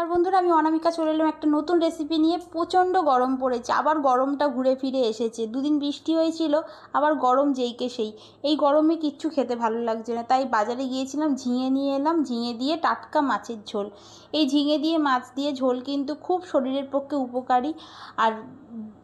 নমস্কার বন্ধুরা, আমি অনামিকা চলে এলাম একটা নতুন রেসিপি নিয়ে। প্রচণ্ড গরম পড়েছে, আবার গরমটা ঘুরে ফিরে এসেছে। দুদিন বৃষ্টি হয়েছিল, আবার গরম যেইকে সেই। এই গরমে কিচ্ছু খেতে ভালো লাগছে না, তাই বাজারে গিয়েছিলাম, ঝিঙে নিয়ে এলাম, ঝিঙে দিয়ে টাটকা মাছের ঝোল। এই ঝিঙে দিয়ে, মাছ দিয়ে ঝোল কিন্তু খুব শরীরের পক্ষে উপকারী, আর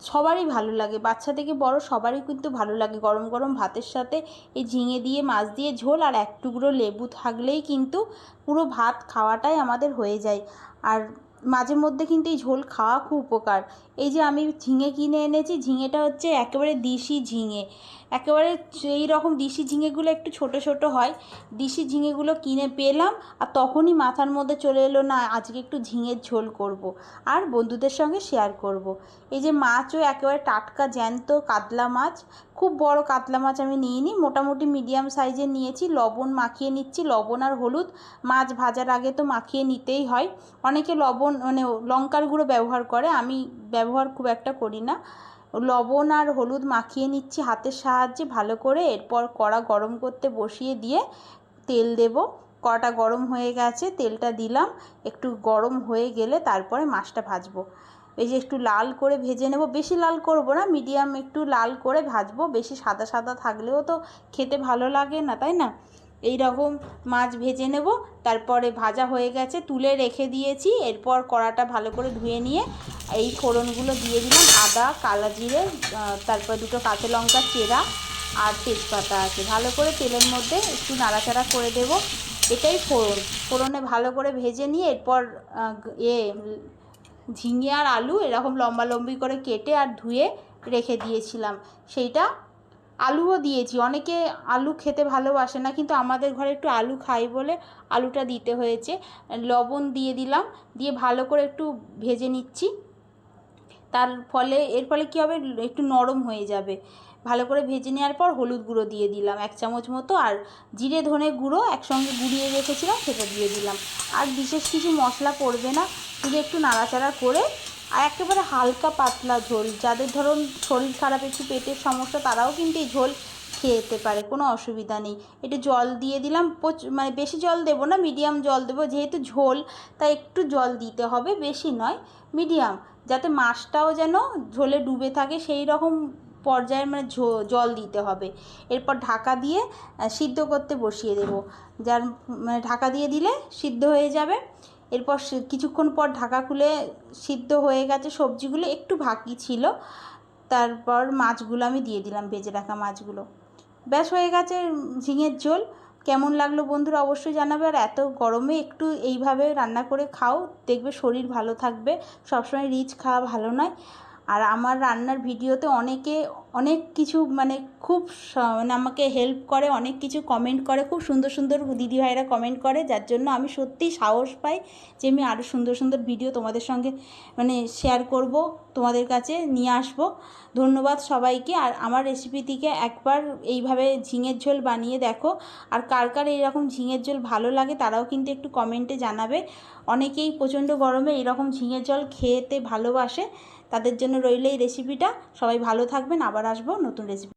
সবারই ভালো লাগে। বাচ্চা থেকে বড় সবারই কিন্তু ভালো লাগে। গরম গরম ভাতের সাথে এই ঝিঙে দিয়ে, মাছ দিয়ে ঝোল আর এক টুকরো লেবু থাকলেই কিন্তু পুরো ভাত খাওয়াটাই আমাদের হয়ে যায়। আর মাঝে মধ্যে কিন্তু এই ঝোল খাওয়া খুব উপকার। এই যে আমি ঝিঙে কিনে এনেছি, ঝিঙেটা হচ্ছে একেবারে দিশি ঝিঙে। একেবারে এই রকম দিশি ঝিঙেগুলো একটু ছোট ছোট হয়। দিশি ঝিঙেগুলো কিনে পেলাম আর তখনই মাথার মধ্যে চলে এলো, না, আজকে একটু ঝিঙের ঝোল করব। আর বন্ধুদের সঙ্গে শেয়ার করব। এই যে মাছও একেবারে টাটকা, জ্যান্ত কাতলা মাছ। খুব বড় কাতলা মাছ আমি নিইনি, মোটামুটি মিডিয়াম সাইজের নিয়েছি। লবণ মাখিয়ে নিচ্ছি, লবণ আর হলুদ। মাছ ভাজার আগে তো মাখিয়ে নিতেই হয়। অনেকে লবণ মানে লঙ্কার গুঁড়ো ব্যবহার করে, আমি ব্যবহার খুব একটা করি না। লবণ আর হলুদ মাখিয়ে নিচ্ছি হাতের সাহায্যে ভালো করে। এরপর কড়া গরম করতে বসিয়ে দিয়ে তেল দেব। কড়াটা গরম হয়ে গেছে, তেলটা দিলাম। একটু গরম হয়ে গেলে তারপরে মাছটা ভাজবো। এই যে একটু লাল করে ভেজে নেব। বেশি লাল করব না, মিডিয়াম একটু লাল করে ভাজবো। বেশি সাদা সাদা থাকলেও তো খেতে ভালো লাগে না, তাই না? এই রকম মাছ ভেজে নেব। তারপরে ভাজা হয়ে গেছে, তুলে রেখে দিয়েছি। এরপর কড়াটা ভালো করে ধুয়ে নিয়ে এই ফোড়নগুলো দিয়ে দিলাম, আদা, কালা জিরে তারপর দুটো কাঁচা লঙ্কা, চেরা আর তেজপাতা আছে। ভালো করে তেলের মধ্যে একটু নাড়াচাড়া করে দেব। এটাই ফোড়ন। ফোড়নে ভালো করে ভেজে নিয়ে এরপর এ, ঝিঙে আর আলু এরকম লম্বা লম্বি করে কেটে আর ধুয়ে রেখে দিয়েছিলাম। সেইটা আলুও দিয়েছি। অনেকে আলু খেতে ভালোবাসে না, কিন্তু আমাদের ঘরে একটু আলু খাই বলে আলুটা দিতে হয়েছে। লবণ দিয়ে দিলাম, দিয়ে ভালো করে একটু ভেজে নিচ্ছি। তার ফলে, এর ফলে কী হবে? একটু নরম হয়ে যাবে। ভালো করে ভেজে নেওয়ার পর হলুদ গুঁড়ো দিয়ে দিলাম এক চামচ মতো, আর জিরে, ধনে গুঁড়ো একসঙ্গে গুঁড়িয়ে রেখেছিলাম, সেটা দিয়ে দিলাম। আর বিশেষ কিছু মশলা পড়বে না, শুধু একটু নাড়াচাড়া করে, আর একেবারে হালকা পাতলা ঝোল। যাদের ধরুন শরীর খারাপ, একটু পেটের সমস্যা, তারাও কিন্তু এই ঝোল খেয়ে যেতে পারে, কোনো অসুবিধা নেই। একটু জল দিয়ে দিলাম মানে বেশি জল দেবো না, মিডিয়াম জল দেবো, যেহেতু ঝোল, তাই একটু জল দিতে হবে, বেশি নয়, মিডিয়াম। যাতে মাছটাও যেন ঝোলে ডুবে থাকে, সেই রকম পর্যায়ের মানে জল দিতে হবে। এরপর ঢাকা দিয়ে সিদ্ধ করতে বসিয়ে দেব। যার মানে ঢাকা দিয়ে দিলে সিদ্ধ হয়ে যাবে। এরপর কিছুক্ষণ পর ঢাকা খুলে সিদ্ধ হয়ে গেছে সবজিগুলো, একটু বাকি ছিল। তারপর মাছগুলো আমি দিয়ে দিলাম, ভেজে রাখা মাছগুলো। ব্যাস হয়ে গেছে ঝিঙের ঝোল। কেমন লাগল বন্ধুরা অবশ্যই জানাবে। আর এত গরমে একটু এইভাবে রান্না করে খাও, দেখবে শরীর ভালো থাকবে। সবসময় রিচ খাওয়া ভালো নয়। আর আমার রান্নার ভিডিওতে অনেকে অনেক কিছু মানে খুব মানে আমাকে হেল্প করে, অনেক কিছু কমেন্ট করে, খুব সুন্দর সুন্দর দিদিভাইরা কমেন্ট করে, যার জন্য আমি সত্যিই সাহস পাই যে আমি আরও সুন্দর সুন্দর ভিডিও তোমাদের সঙ্গে মানে শেয়ার করব। তোমাদের কাছে নিয়ে আসব। ধন্যবাদ সবাইকে। আর আমার রেসিপিটিকে একবার এইভাবে ঝিঙের ঝোল বানিয়ে দেখো। আর কার কার এইরকম ঝিঙের ঝোল ভালো লাগে তারাও কিন্তু একটু কমেন্টে জানাবে। অনেকেই প্রচণ্ড গরমে এইরকম ঝিঙের জল খেতে ভালোবাসে। তাদের জন্য রইলে এই রেসিপিটা সবাই ভালো থাকবেন। আবার আসব নতুন রেসিপি